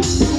Bye.